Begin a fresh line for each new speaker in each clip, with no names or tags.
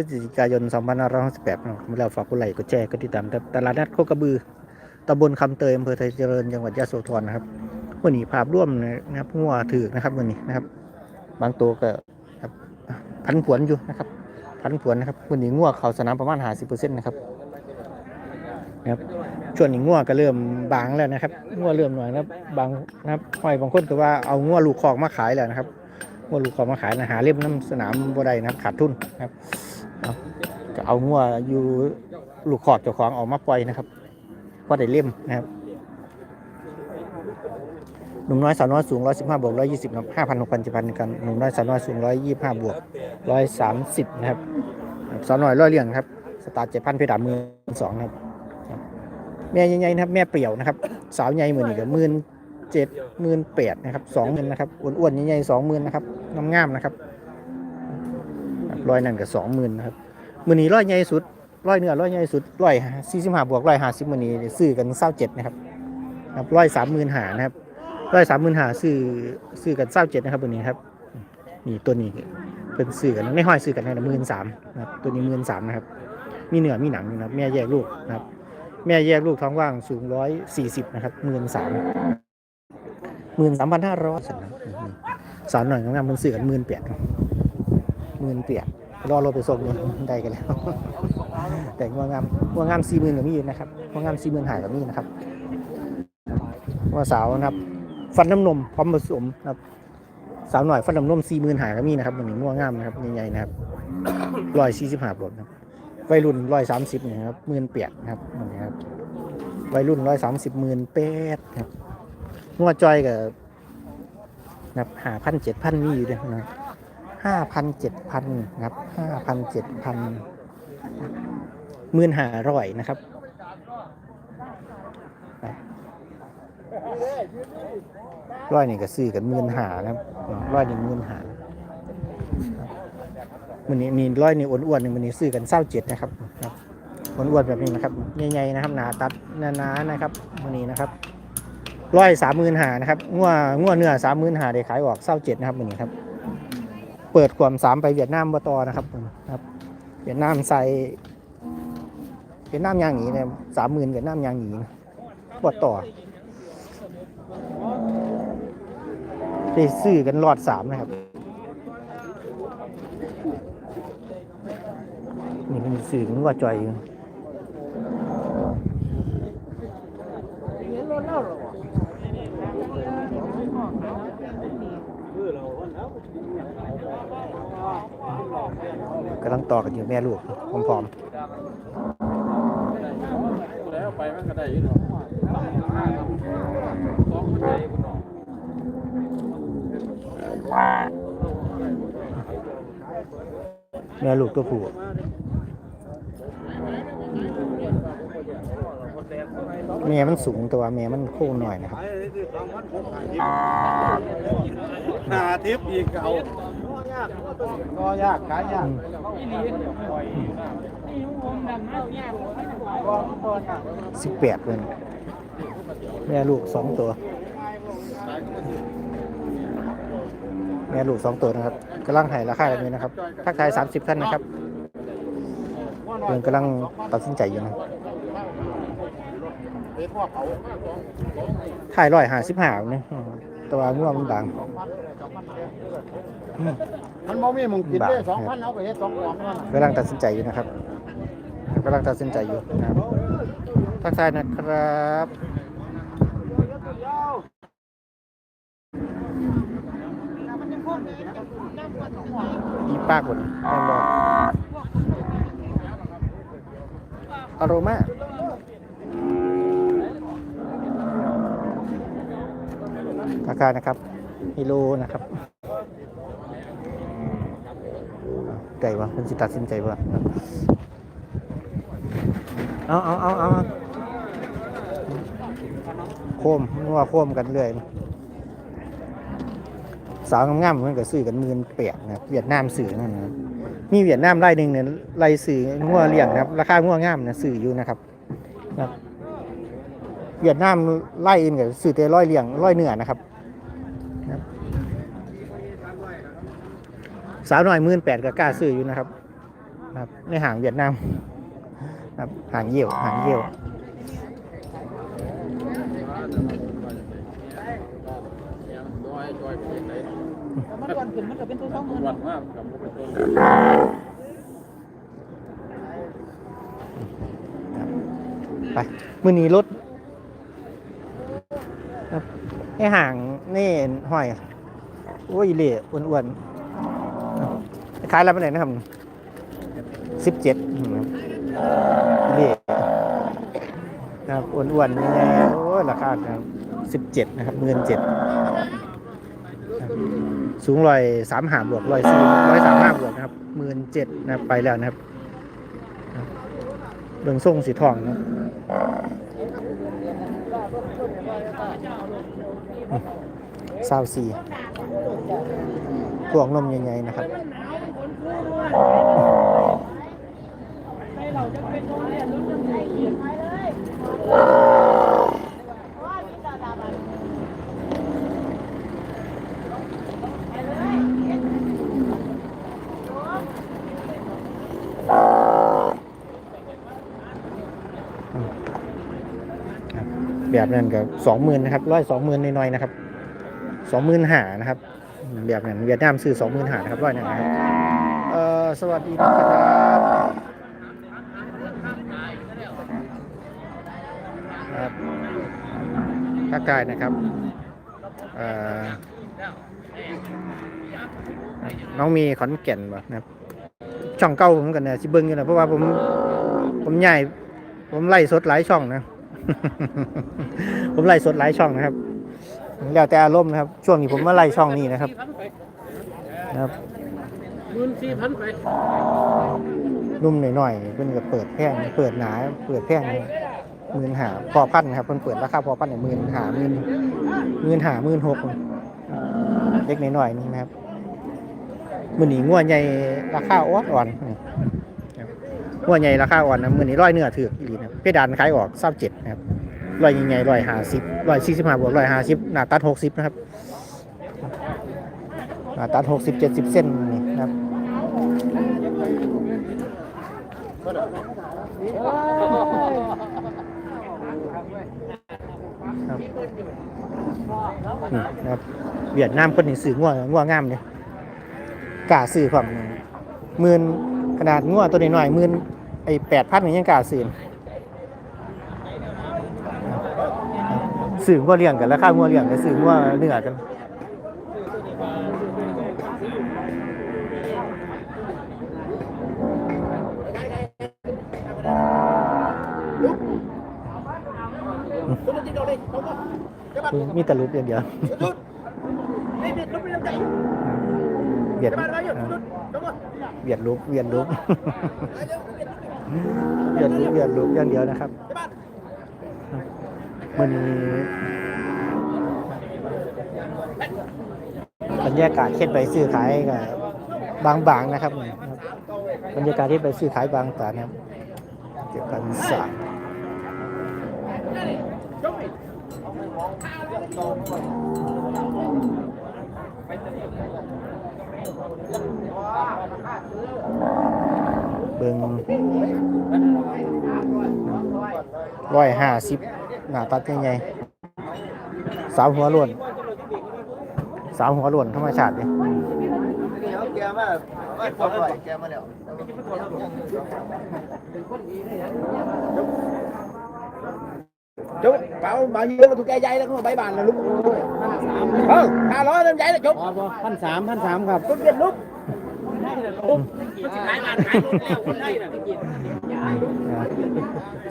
พฤศจิกายน 2568นะครับแล้วฝากกดไลค์กดแชร์กดติดตามครับตลาดนัดโคกระบือตำบลคำเตยอำเภอไทยเจริญจังหวัดยะโสธรนะครับวันนี้ภาพร่วมนะครับงัวถือนะครับวันนี้นะครับ บางตัวก็ครับพันผวนอยู่นะครับ พันผวนนะครับวันนี้งัวเขาสนามประมาณ 50%นะครับนะครับช่วงนี้งัวก็เริ่มบางแล้วนะครับงัวเริ่มหน่อยนะบางนะครับห้อยบางคนก็ว่าเอางัวลูกคอกมาขายแล้วนะครับงัวลูกคอกมาขายนะหาเล่มน้ำสนามบ่ได้นะครับขาดทุนนะครับ ก็เอางัวอยู่ลูกคอกเจ้าของออกมาปล่อยนะครับว่าได้เล่มนะครับหนุ่มน้อยสาวน้อยสูง115บห้าบวก120นะครับ5,000 6,000 7,000กันหนุ่มน้อยสาวน้อยสูง125บวก130นะครับสาวน้อยร้อยเลี้ยงครับสตาร์ท7,000เพดานมือสองนะครับแม่ใหญ่ๆนะครับ แม่เปรี่ยวนะครับ สาวใหญ่เหมือนอีกหมื่นเจ็ดหมื่นแปดนะครับสองหมื่นนะครับอ้วนๆใหญ่ๆสองหมื่นนะครับงามๆนะครับ ร้อยนั่นกับสองหมื่นนะครับมือนี้ร้อยใหญ่สุดร้อยเนื้อร้อยใหญ่สุดร้อยสี่สิบห้าบวกร้อยห้าสิบมือนี้ซื้อกันเศร้าเจ็ดนะครับครับร้อยสามหมื่นหานะครับร้อยสามหมื่นหาซื้อซื้อกันเศร้าเจ็ดนะครับมือนี้ครับนี่ตัวนี้เป็นซื้อกันไม่ห้อยซื้อกันนะหมื่นสามนะครับตัวนี้หมื่นสามนะครับ มีเนื้อมีหนังนะครับ แม่แยกลูกนะครับ แม่แยกลูกท้องว่างสูงร้อยสี่สิบนะครับหมื่นสามหมื่นสามพันห้าร้อยสาวหน่อยงามมันสื่อกันหมื่นเปียก หมื่นเปียกรอรถไปส่งเลยได้กันแล้ว แต่งวงามงวงามสี่หมื่นกับมีอยู่นะครับงวงามสี่หมื่นหายกับมีนะครับว่าสาวนะครับ ฟันน้ำนมพร้อมผสมนะครับ สาวหน่อยฟันน้ำนมสี่หมื่นหายกับมีนะครับมันนี้งวงามนะครับใหญ่ๆนะครับร้อยสี่สิบห้าบวกนะครับวัยรุ่นร้อยสามสิบนะครับหมื่นเปียกนะครับนนี้ครับวัยรุ่นร้อยสามสิบหมื่นแปดครับงวดจอยกับนะครับหาพันเจ็ดพันมีอยู่ด้วยนะ ห้าพันเจ็ดพันนะครับห้าพันเจ็ดพันมื่นหาร้อยนะครับร้อยนี่ก็ซื้อกันมื่นหานะครับร้อยหนึ่งมื่นหามันนี้มีร้อยนี่อ้วนๆนึ่มันนี้ซื้อกันเศร้าเจ็ดนะครับครับอ้วนๆแบบนี้นะครับใหญ่ๆนะครับหนาตัดหนาๆนะครับมันนี้นะครับร้อยสามหมื่นหานะครับงัวงัวเนื้อสามหมื่นหาได้ขายออกเศร้าเจ็ดนะครับมันนี้ครับ เปิดขวมสามไปเวียดนามบตอนะครับครับเวียดนามใส่เวียดนามยางหนีเนี่ยสามหมื่นเวียดนามยางหนีนะบต่อได้ซื้อกันรอดสามนะครับนี่มันสื่อมันว่าจ่อยอยู่ กำลังต่อกันอยู่แม่ลูกพร้อม
แล้วไปมันก็ได้อยู่เนาะสองคนใหญ่คนเนาะ
ๆแม่ลูกตัวผู้แม่มันสูงตัวแม่มันโค้งหน่อยนะครับ
หาทิพย์อีกเอา ก็ยากขายยาก
สิบแปดเลยแม่ลูกสองตัว แม่ลูกสองตัวนะครับกำลังให้ราคาแบบนี้นะครับทักทายสามสิบท่านนะครับเพื่อนกำลังตัดสินใจอยู่นะถ่ายร้อยหาสิบห้าเนี่ย อืมตัวง่วงมันดังอืม
มันบ่มีหมึงกินได้สองพันเอาไปเฮ็ดสองกล่องนั่นน่ะ
กำลังตัดสินใจอยู่นะครับกำลังตัดสินใจอยู่นะครับทักทายนะครับอีปากหมดแม่นบอกอารมา ราคานะครับฮิโลนะครับใจวะเพิ่นสิตัดสินใจว่าเอาเอาเอาเอาโคมนัวโคมกันเรื่อยสาวงามๆเพิ่นก็ซื้อกันมื่นเปียกนะเวียดนามซื้อนั่นนะมีเวียดนามรายหนึ่งเนี่ยรายซื้องัวเลี้ยงนะครับ ราคางัวงามนะซื้ออยู่นะครับเวียดนามไล่อื่นก็ซื้อแต่ร้อยเลี้ยงร้อยเนื้อนะครับ สาวน่อยมื่นแปดก็กล้าซื้ออยู่นะครับครับในห่างเวียดนามครับห่างเยี่ยวห่างเยี่ยว
มันก่อนขึ้นมันก็เป็นตัวสองหมื่น
นต้น
ไปมือนี้รถไอห่างนี่ห้อยโอ้ยเละอ้วนๆ คล้ายแล้วไปไหนนะครับสิบเจ็ดเละนะครับอ้วนๆยังไงโอ้ราคาครับสิบเจ็ดนะครับเงินเจ็ดสูงร้อยสามหาบวกร้อยสี่ร้อยสามห้าบวกนะครับหมื่นเจ็ดนะครับไปแล้วนะครับเบื้องส่งสีทองนะซาวซีพวงนมใหญ่ๆนะครับ แบบนั้นก็สองหมื่นนะครับร้อยสองหมื่นน้อยๆนะครับสองหมื่นหานะครับ แบบนั้นเวียดนามซื้อสองหมื่นหานะครับร้อยหนึ่งนะครับ สวัสดีนะครับครับทักทายนะครับน้องมีขอนแก่นวะนะครับ ช่องเก้าผมกันนี่ยสิเบิ้งอยู่นะเพราะว่าผมผมใหญ่ผมไล่สดหลายช่องนะ ผมไล่สดหลายช่องนะครับแล้วแต่อารมณ์นะครับ ช่วงนี้ผมมาไล่ช่องนี้นะครับ นะครับ
มื่นสี่พันไป
นุ่มหน่อยๆเพิ่นก็เปิดแพงเปิดหนาเปิดแพงหมื่นหาพอพันครับเพิ่นเปิดราคาพอพันเนี่ยหมื่นหาหมื่นหมื่นหาหมื่นหกเล็กหน่อยๆนี่นะครับมือนี้งัวใหญ่ราคาอ่อนอ่อนๆนี่ครับงัวใหญ่ราคาอ่อนนะมือนี้ร้อยเนื้อถือกอีลีนะเพดานขายออกเศร้าเจ็ดนะครับร้อยใหญ่ร้อยห้าสิบร้อยสี่สิบห้าบวกร้อยห้าสิบหน้าตัดหกสิบนะครับหน้าตัดหกสิบเจ็ดสิบเส้นนี่ นี่ครับเวียดนามคนนี้ซื้องัวงัวงามเลยกล้าซื้อความหมื่นขนาดงัวตัวน้อยๆหมื่นไอ้แปดพันยังกล้าซื้อซื้องัวเลี้ยงกันราคางัวเลี้ยงกันซื้องัวเนื้อกัน มีแต่รูปอย่างเดียวเบียดเบียดรูปเบียดรูปเบียดรูปเบียดรูปอย่างเดียวนะครับมันบรรยากาศเข็ดไปซื้อขายกับบางๆนะครับบรรยากาศที่ไปซื้อขายบางตานะครับเกี่ยวกับสาร เบิ่งร้อยห้าสิบหน้าตัดใหญ่ๆสาวหัวล้วนสาวหัวล้วนธรรมชาติเลย
แกมาแกมาแล้ว
จุ๊บเปล่าบางเยอะมาถูกแกใหญ่แล้วก็ใบบานแล้วลูกเออห้าร้อยเริ่มใหญ่แล้วจุ๊บพันสามพันสามครับต้นเด็ดลูก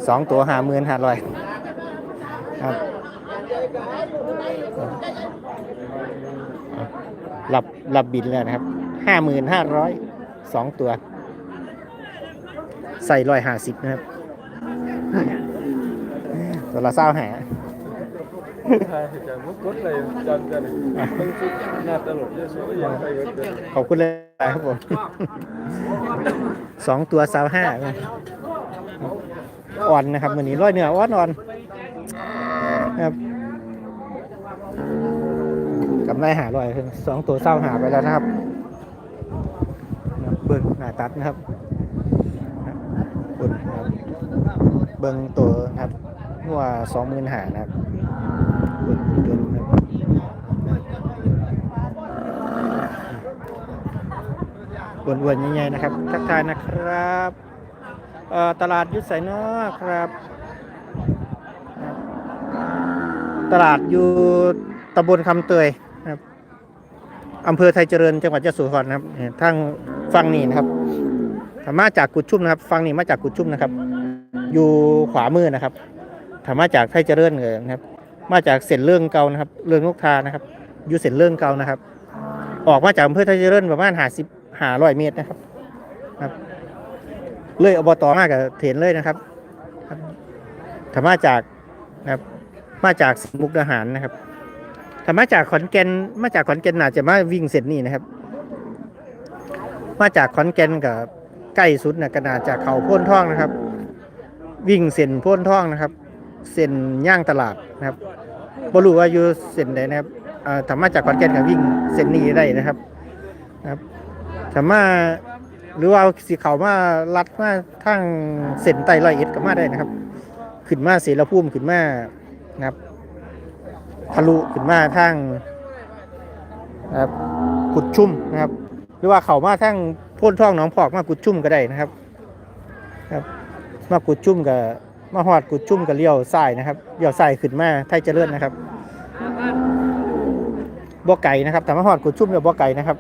สองตัวห้าหมื่นห้าร้อยครับรับรับบินแล้วนะครับห้าหมื่นห้าร้อยสองตัว ใส่ร้อยห้าสิบนะครับ ตัวละเศร้าหา
จะมุกกดเลยจันจันต้องคิดหน้าตลกเยอะสุดอย่างไรก็เกิด
ขอบคุณเลยครับผมสองตัวสาวห้าอ่อนนะครับวันนี้ร้อยเนื้ออ่อนอ่อนะครับกำไรหาร้อยสองตัวเศร้าหาไปแล้วนะครับเบิกหน้าตัดนะครับเบิ่งตัวนะครับ หัวสองหมื่นหานะครับเบิ่งตัวนะครับอ้วนๆใหญ่ๆนะครับ ทักทายนะครับตลาดยุทธไสเนอะครับ ตลาดอยู่ตำบลคำเตยนะครับอำเภอไทยเจริญจังหวัดยะโสธรนะครับทางฝั่งนี้นะครับมาจากกุดชุ่มนะครับฝั่งนี้มาจากกุดชุ่มนะครับ อยู่ขวามือนะครับ ถามาจากไทยเจริญเลยนะครับ มาจากเส้นเรื่องเก่านะครับ เรื่องนกทานะครับอยู่เส้นเรื่องเก่านะครับ ออกมาจากอำเภอไทยเจริญประมาณหาสิบหาร้อยเมตรนะครับครับเลยอบตมากกับเถนเลยนะครับถามาจากนะครับ มาจากสมุกดาหารนะครับถ้ามาจากขอนแก่นมาจากขอนแก่นน่าจจะมาวิ่งเส้นนี้นะครับ มาจากขอนแก่นกับใกล้สุดนะก็น่าจะเขาพ้นท่องนะครับ วิ่งเส้นพ้นท่องนะครับ เส้นย่างตลาดนะครับบรู้ว่าอยู่เส้นใดนะครับเอ่อถ้ามาจากขอนแก่นก็วิ่งเส้นนี้ได้นะครับนะครับถ้ามาหรือว่าสีเขามาลัดมาทางเส้นไต่ร้อยเอ็ดก็มาได้นะครับ ขึ้นมาเสรภูมิขึ้นมานะครับทะลุขึ้นมาทางนะครับกุดชุ่มนะครับ หรือว่าเขามาทางพ่นท่องหนองพอกมากุดชุ่มก็ได้นะครับ ครับ มากุดชุ่มกับ มาหอดกุดชุ่มกับเลี้ยวซ้ายนะครับเลี้ยวซ้ายขึ้นมาไทยเจริญนะครับบ่อไก่นะครับแต่มาหอดกุดชุ่มเดี๋ยวบ่อไก่นะครับ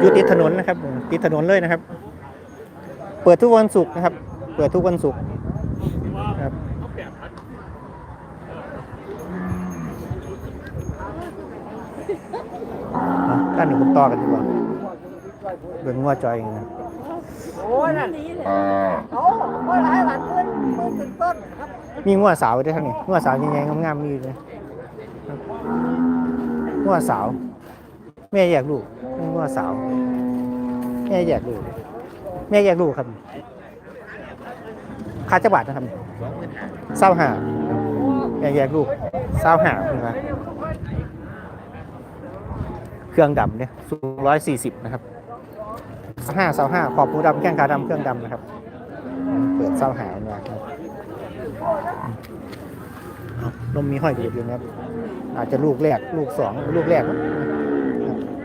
อยู่ติดถนนนะครับติดถนนเลยนะครับ เปิดทุกวันศุกร์นะครับ เปิดทุกวันศุกร์ครับอ่านหนึ่งผมต่อกันดีกว่า เบิ่งงัวจอยกันนะ
โอ้ยนั่นโอ้โอ้ยให้หลานขึ้นเปิดขึ้นต้นครับ
มีงัวสาวด้วยทั้งนี้งัวสาวใหญ่ๆงามๆมีอยู่เลยครับงัวสาว แม่อยากลูกงัวสาว แม่อยากลูกแม่อยากลูกครับค่าจักบาทนะครับเศร้าหาแม่อยากลูกเศร้าหาเป็นไงเครื่องดำเนี่ยสูงร้อยสี่สิบนะครับ ห้าเศร้าห้าขอบหูดำแข้งขาดำเครื่องดำนะครับ เปิดเศร้าหาเนี่ยครับเอานมมีห้อยอยู่นะครับ อาจจะลูกแรกลูกสองลูกแรกมั้ง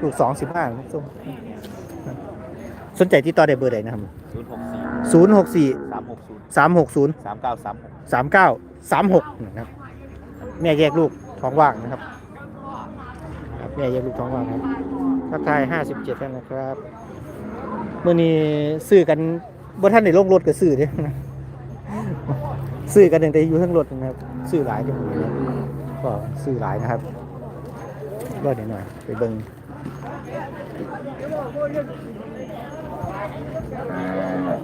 ลูกสองสิบห้าลูกส้มสนใจที่ต่อได้เบอร์ใดนะครับ
ศูนย์หกสี่
ศูนย์หกสี่
สามหกศูนย์
สามหกศูนย์
สามเก้าสามหก
สามเก้าสามหกนะครับแม่แยกลูกท้องว่างนะครับครับแม่แยกลูกท้องว่างครับทักทายห้าสิบเจ็ดท่านนะครับเมื่อนี้ซื้อกันบนท่านในโลงรถก็ซื้อเด้นะซื้อกันตั้งแต่อยู่ทั้งรถนะครับซื้อหลายจังเลยก็ซื้อหลายนะครับรอเดี๋ยวหน่อยไปเบิ่ง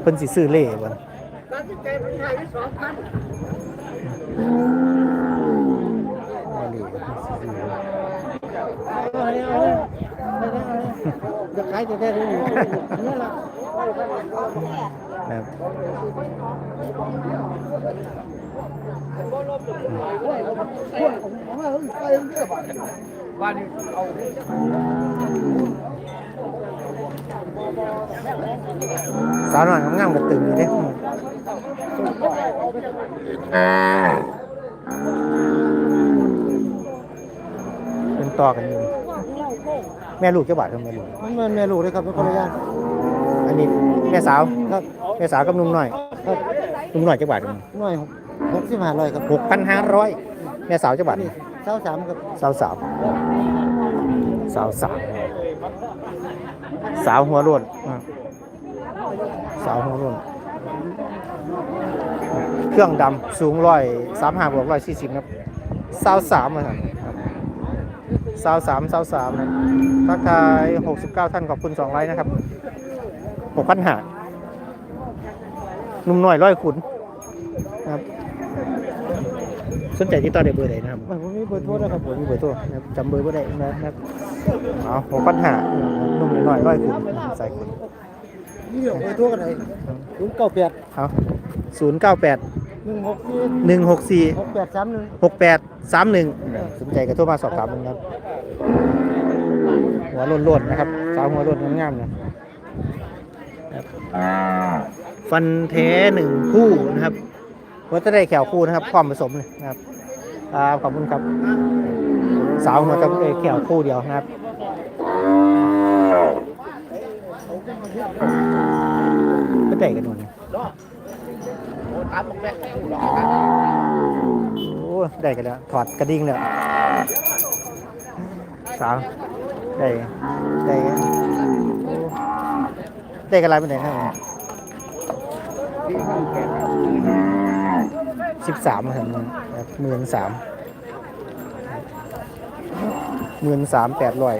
เพิ่นสิซื้อเล่บ่เล่สิซื้อเล่
เอาเลยเอาเลยเอาเลยเอาเลยจะขายจะได้รู้นี่แหละ
นะครับสาวหน่อยงามๆกับตึงอยู่เด้เป็นต่อกันอยู่ แม่ลูกเจ้าบาทกับแม่ลูก
มันมันแม่ลูกเลยครับเป็นคนละอย่าง
อันนี้แม่สาว
ครับ
แม่สาวกับหนุ่มหน่อย
ครับ
หนุ่มหน่อยเจ้าบาท
หน่อยหกสิบห้าร้อยครับ
หกพันห้าร้อยแม่สาวเจ้าบาท
นี่เช้าสามครับ
สาวสาวสาวสาวสาวหัวโล้นอะสาวหัวโล้นเครื่องดำสูงร้อยสามห้าบวกร้อยสี่สิบครับสาวสามนะครับ สาวสามสาวสามนะทักทายหกสิบเก้าท่านขอบคุณสองไลค์นะครับหกพันหาหนุ่มหน่อยร้อยขุนนะครับสนใจที่ต่อได้เบอร์ไหนนะครับ
มันผมมีเบอร์โทรนะครับ
ผมมีเบอร์โทรนะครับจำเบอร์บ่ได้นะครับเอาหกปัญหาหนุ่มน้อยร้อยคุณใส่คุณ
นี่เดี๋ยวเบอร์โทรกันเลยศูนย์เก้าแปด
เอา ศูนย์เก้าแปด
หนึ่งหกสี่
หนึ่งหกสี่
หกแปดสามหนึ่ง
หกแปดสามหนึ่งสนใจก็โทรมาสอบถามกันครับ หัวโล้นๆนะครับสาวหัวรถงามๆเนี่ยครับฟันแท้หนึ่งคู่นะครับว่าจะได้แขวคู่นะครับ ความผสมเลยนะครับครับขอบคุณครับ สาวหัวจะได้แขวคู่เดียวนะครับก็ได้กันหม ดเลย
โอ้ถามบอกแม่
โอ้ได้กันแล้วถอดกระดิ่งแล้วสาวได้ได้ได้กันอะไรเป็นไหนครับสิบสามครับหมื่นสามหมื่นสามแปดร้อย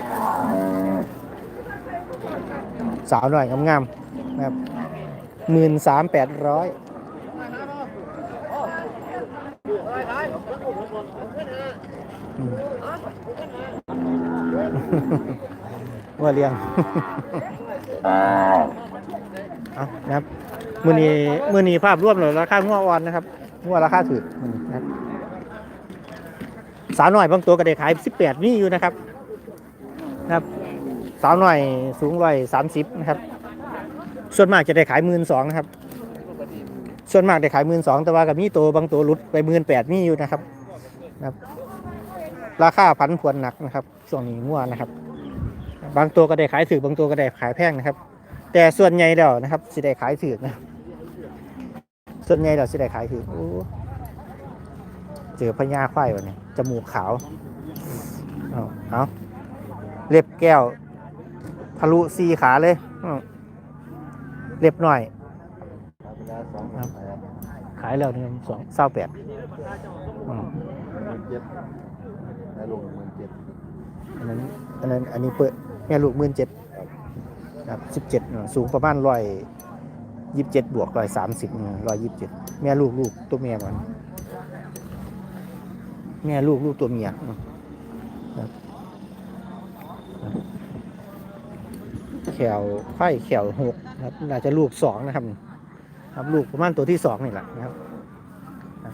สาวหน่อยงามๆนะครับหมื่นสามแปดร้อย อืม ว่าเลี้ยง เอานะครับ มือนี้มือนี้ภาพรวมเลยราคางัวอ่อนนะครับงัวราคาถูกอืมนะครับสาวหน่อยบางตัวก็ได้ขายสิบแปดนี่อยู่นะครับ นะครับ สาวหน่อยสูงร้อยสามสิบนะครับ ส่วนมากจะได้ขายหมื่นสองนะครับ ส่วนมากได้ขายหมื่นสองแต่ว่ากับมีตัวบางตัวหลุดไปหมื่นแปดนี่อยู่นะครับนะครับ ราคาพันผวนหนักนะครับช่วงนี้งัวนะครับ บางตัวก็ได้ขายถือบางตัวก็ได้ขายแพงนะครับ แต่ส่วนใหญ่แล้วนะครับสิได้ขายถือนะส่วนใหญ่แล้วสิได้ขายถือเจอพญาควายวันนี้จมูกขาวเอาเอาเล็บแก้วทะลุสีขาเลยเล็บหน่อยายแล้วนี่สองเศร้าแปดอืม
เจ็ดได้ลงหมื่นเจ็ด
อันนั้นอันนั้นอันนี้เปิดแม่ลูกหมื่นเจ็ดครับสิบเจ็ดสูงประมาณร้อยยี่สิบเจ็ดบวกร้อยสามสิบร้อยยี่สิบเจ็ดแม่ลูกลูกตัวเมียก่อนแม่ลูกลูกตัวเมียอืมครับครับแขวไข่แขวหกครับน่าจะลูกสองนะครับ ครับลูกประมาณตัวที่สองนี่แหละนะครับครับ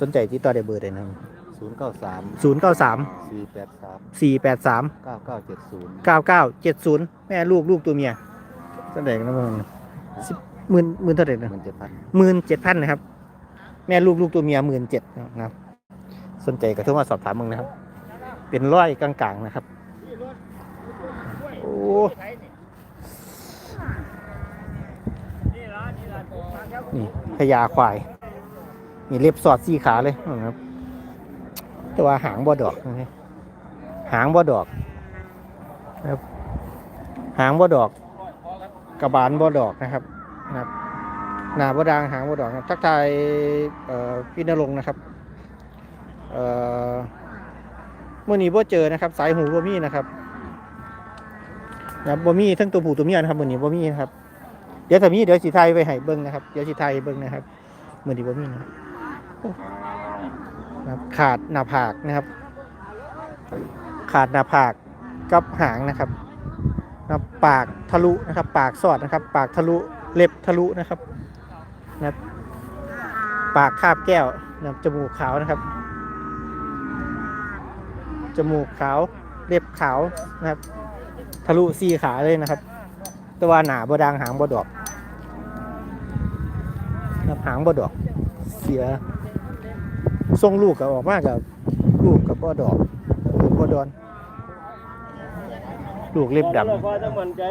สนใจที่ต่อได้เบอร์ได้นะครับ
ศูนย์เก้าสาม
ศูนย์เก้าสาม
สี่แปดสาม
สี่แปดสาม
เก้าเก้าเจ็ดศูนย์
เก้าเก้าเจ็ดศูนย์แม่ลูกลูกตัวเมียเท่าไหร่กันนะมึงสิบหมื่นหมื่นเท่าไหร่นะ
หมื่นเจ็ดพัน
หมื่นเจ็ดพันนะครับ แม่ลูกลูกตัวเมียหมื่นเจ็ดนะครับ สนใจก็โทรมาสอบถามมึงนะครับ เป็นร้อยกลางๆนะครับ โอ้ นี่พญาควาย มีเล็บสอดสี่ขาเลยนะครับ แต่ว่าหางบ่ดอกนะหางบ่ดอกนะครับ หางบ่ดอกกระบาลบ่ดอกนะครับนะครับหนาบ่ดางหางบ่ดอกครับทักทายพี่นรงนะครับเมื่อนี้บ่เจอนะครับ สายหูบ่มีนะครับนะครับบ่มีทั้งตัวผู้ตัวเมียนะครับเมื่อนี้บ่มีนะครับ เดี๋ยวถ้ามีเดี๋ยวสิไทยไปให้เบิ่งนะครับ เดี๋ยวสิไทยเบิ่งนะครับมือนี้บ่มีนะครับโอ้นะขาดหน้าผากนะครับ ขาดหน้าผากกับหางนะครับนะปากทะลุนะครับ ปากสอดนะครับ ปากทะลุเล็บทะลุนะครับนะครับ ปากคาบแก้วนะจมูกขาวนะครับ จมูกขาวเล็บขาวนะครับ ทะลุสี่ขาเลยนะครับ แตัวาหนาบดางหางบดอก หางบดอก เสียทรงลูกกับออกมากกับลูกกับบดอกลูกบดอน ลูกเล็บดำ
พอจะมั่นใจ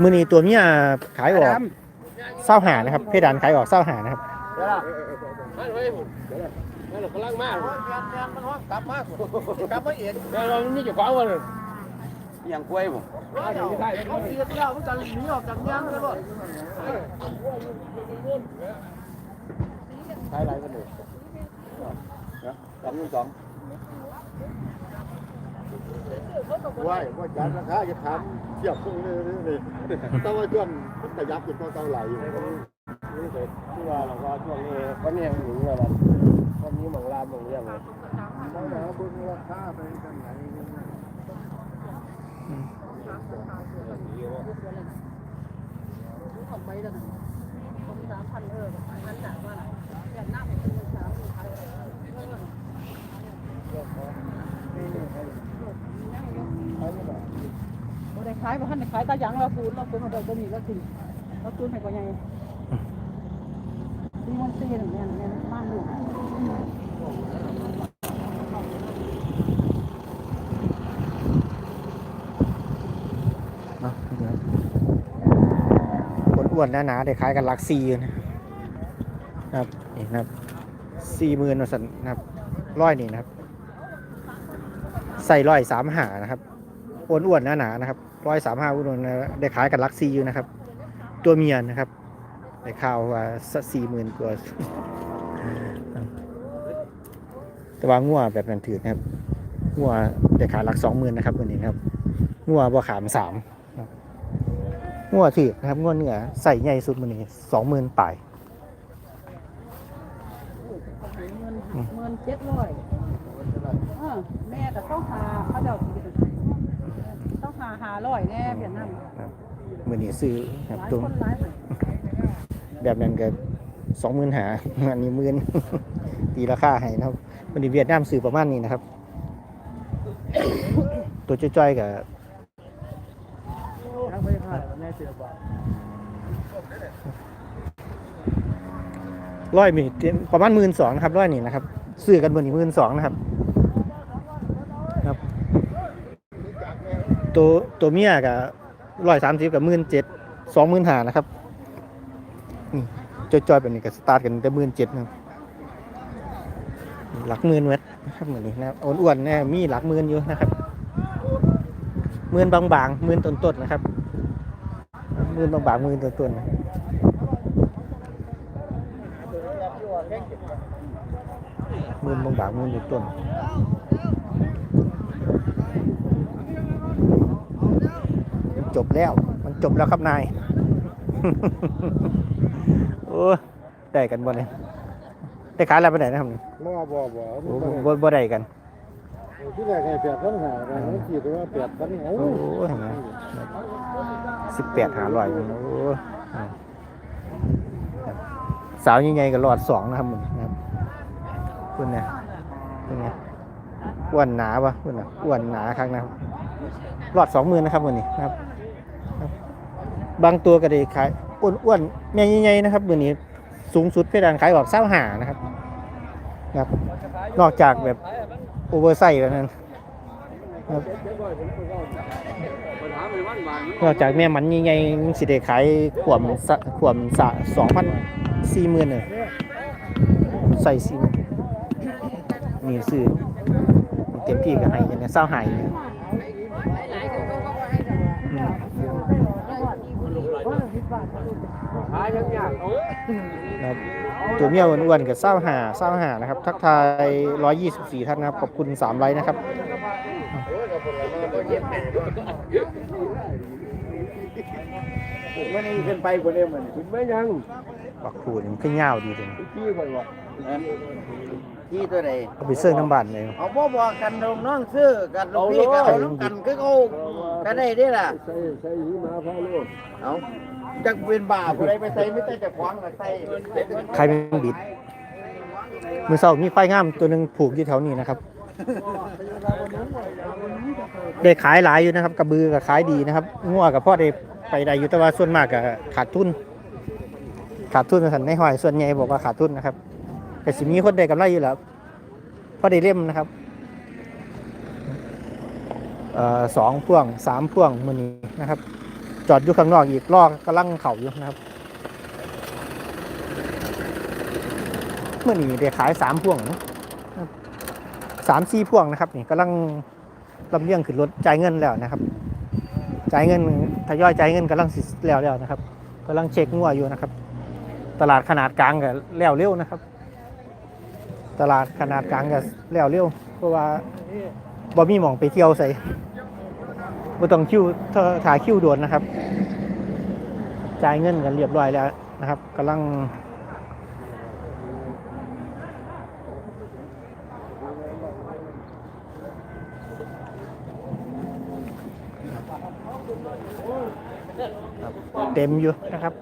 มือนี้ตัวเมียขายออกเศร้าหานะครับ เพดานขายออกเศร้าหานะครับ
นั่นไว้ผมนั่นกำลังมาก
กลับมากลับมาเอ็ด
แล้วเรานี่จะขวางวันเล ย
ยังกล้วยผม
เขาเสียแล้วมันจะหนีออกจากยางเลยบ่
ใช้ไรกันเลยสองหมื่สองว่าว่าจานราคาจะทำเทียบพวกนี้นี่ต้องว่าช่วงมันประยัดอยู่ต้องต้องไหลอยู่
นี่เสร็จที่ว่าเราก็ช่วงนี้วันนี้ยังหนุนเลยวันนี้หมองลามหมองเลี้ยงเลย
ต้องหาบุญราคาไปกันไหน
ของไปแล้วนะผมสามพัน
เอ
อนั้นหนาว่าแต่หน้าผมเป็นสามพันเออเราได้ขายบ่ท่านขายตาหยางเราคูนเราคูนเราจะมีเราถึงเราคูนให้กว่าไงที่มันเตี้ยหนึ่งเนี่ยเนี่ยบ้าน
หลวง วนๆหนาๆได้ขายกันหลักสี่อยู่นะครับนี่นะครับสี่หมื่นสันนะครับร้อยนี่นะครับ ใส่ร้อยสามหานะครับอ้วนๆหนาๆนะครับร้อยสามห้าอ้วนๆนะได้ขายกันหลักสี่อยู่นะครับ ตัวเมียนะครับได้ข่าวว่าสี่หมื่นกว่าแต่ว่างัวแบบนั้นถือนะครับงัวได้ขายหลักสองหมื่นนะครับวันนี้ครับงัวบ่ขามสาม งัวถือนะครับงัวเนื้อใส่ใหญ่สุดมันนี้สองหมื่นปลาย
เงินเงินเจ็ดร้อยเออแม่ก็ต้องหาเขาเจ้าต้องหาหาร้อยแน่เพียงนั้น
มือนี้ซื้อครับ
หลาย
ตัว
คนหลายเลย
แบบนั้นก็สองหมื่นหาอันนี้หมื่นตีราคาให้นะครับมันนี้เวียดนามซื้อประมาณนี้นะครับ ตัวจ้อยๆกับ
ทางไปขายแม่ เสียบาท
ร้อยมีประมาณหมื่นสองนะครับร้อยนี่นะครับซื้อกันบนนี้หมื่นสองนะครับครับ ตัวตัวเมียกับร้อยสามสิบกับหมื่นเจ็ดสองหมื่นห้านะครับนี่จอยๆแบบนี้ก็สตาร์ทกันแต่หมื่นเจ็ดนะหลักหมื่นเวทนะครับเหมือนนี้นะอ้วนๆเนี่ยมีหลักหมื่นอยู่นะครับหมื่นบางๆหมื่นต้นๆนะครับ มื่นบางมื่นต้นๆมือบางบางมืออยู่ต้นจบแล้ว มันจบแล้วครับนาย โอ้ได้กันบ่เนี่ยได้ขายอะไรไปไหนนะครับนี่
บ่บ่บ่
บ่บ่ได้กัน
ที่แรกให้แปดพันหาแต่มันคิดว่าแปดพันเอา
โอ้เห็นไหม สิบแปดหาร้อยโอ้อ่าครับสาวยังไงกับหลอดสองนะครับมึงนะครับคุณเนี่ยคุณเนี่ยอ้วนหนาปะคุณน่ะอ้วนหนาครั้งนะครับหลอดสองหมื่นนะครับวันนี้นะครับ บางตัวก็ได้ขายอ้วนอ้วนๆแม่ใหญ่ๆนะครับวันนี้สูงสุดเพดานขายออกเศร้าหานะครับครับ นอกจากแบบโอเวอร์ไซส์แบบนั้นครับ นอกจากแม่มันใหญ่ๆมันสิได้ขายขวมสะขวมสะสองพันสี่หมื่นเลยใส่สี่นี่ซื้อเต็มที่ก็ให้กันเนี่ยเศร้าหายเนี่ยอืม
ขายยังยากเอา
ครับตัวเมียอ้วนๆกับเศร้าหาเศร้าหานะครับ ทักทายร้อยยี่สิบสี่ท่านนะครับ ขอบคุณสามไลค์นะครับ
วันนี้ขึ้นไปคนเดียวมัน
คุณไม่ยัง
ปักขูดมันขึ้นยาวดีเลย
พี่คนว่า
ที่ตัวใด
เอาไปเสื้อน้ำบานเลย
เอาบ่บอกกันลงน้องซื้อกันลูกพี่กันเอาน้ำกันคือเขาก็ได้เด้ล่ะ
ใส่ใส่หิมาพาโลด
เอาจักเป็นบ้าผู้ใดไปใส่ไม่ได้จะขวางละใส่
ใครเป็นบิดมือเสามีไฟงามตัวหนึ่งผูกอยู่แถวนี้นะครับ ได้ขายหลายอยู่นะครับ กระบือกับขายดีนะครับงัวกับพ่อได้ไปได้อยู่แต่ว่าส่วนมากกับขาดทุน ขาดทุนสันในหอยส่วนใหญ่บอกว่าขาดทุนนะครับแต่สิมีคนได้กำไรอยู่แล้วพอได้เล่มนะครับออสองพ่วงสามพ่วงมือนี้นะครับ จอดอยู่ข้างนอกอีกลอกกำลังเข่าอยู่นะครับเมื่อนี้ได้ขายสามพ่วงนะสามสี่พ่วงนะครับนี่กำลัง ลำเลียงขึ้นรถจ่ายเงินแล้วนะครับจ่ายเงินทยอยจ่ายเงินกำลังสิแล้วแล้วนะครับกำลังเช็คงัวอยู่นะครับ ตลาดขนาดกลางกับแล้วเร็วนะครับ ตลาดขนาดกลางกับแล้วเร็วเพราะว่าบ่มีหมองไปเที่ยวใส่บ่ต้องคิวถ้าถ่ายคิวด่วนนะครับ จ่ายเงินกันเรียบร้อยแล้วนะครับกำลัง ต็มอยู่นะครับ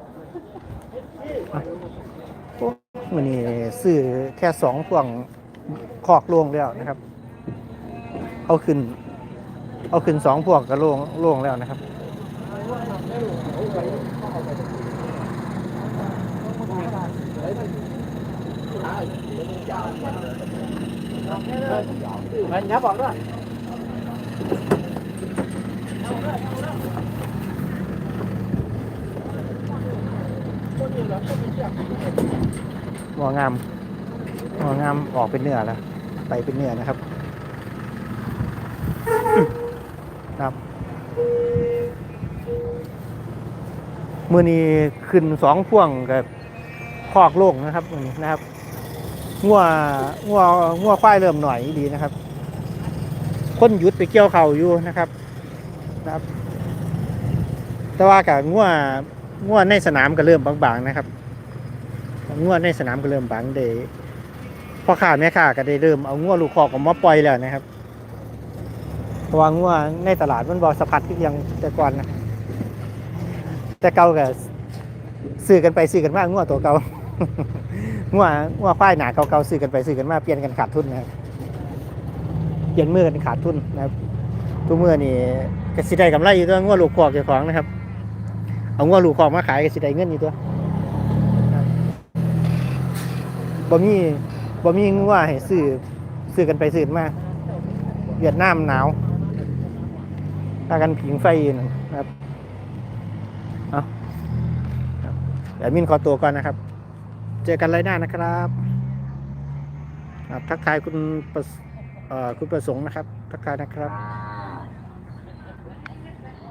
มันนี่ซื้อแค่สองพวงคอกล่งแล้วนะครับ เอาขึ้น เอาขึ้นสองพวงก็ลงลงแล้วนะครับ
มันยับบอกด้วย
หัวงามหัวงามออกเป็นเนื้อแล้วไปเป็นเนื้อนะครับ ครับ มือนี้ขึ้นสองพ่วงกับคอกโล่งนะครับมือนี้นะครับงัวงัวงัวควายเริ่มหน่อยดีนะครับ คนหยุดไปเกี่ยวเขาอยู่นะครับ นะครับ แต่ว่ากับงัว งัวในสนามก็เริ่มบางๆนะครับงวดในสนามก็เริ่มบังเดยพ่อค้าแม่ค้าก็ได้เริ่มเอางวดลูกคอกออกมาปล่อยแล้วนะครับเพราะว่างวดในตลาดมันบอสะพัดที่ยังแต่ก่อนนะแต่เก่าก็ซื้อกันไปซื้อกันมางวดตัวเก่างวดงวดควายหนาเก่าๆซื้อกันไปซื้อกันมาเปลี่ยนกันขาดทุนนะครับเปลี่ยนมือกันขาดทุนนะครับทุกมือนี่ก็สิได้กำไรอยู่ตัวงวดลูกคอกเจ้าของนะครับ เอางวดลูกคอกมาขายก็สิได้เงินอยู่ตัวบ่มีบ่มีงัวให้ซื้อซื้อกันไปซื้อมาเวียดนามหนาวพากันผิงไฟนะครับเอาเดี๋ยวมินขอตัวก่อนนะครับ เจอกันไรหน้านะครับครับทักทายคุณประสเอ่อคุณประสงค์นะครับ ทักทายนะครับ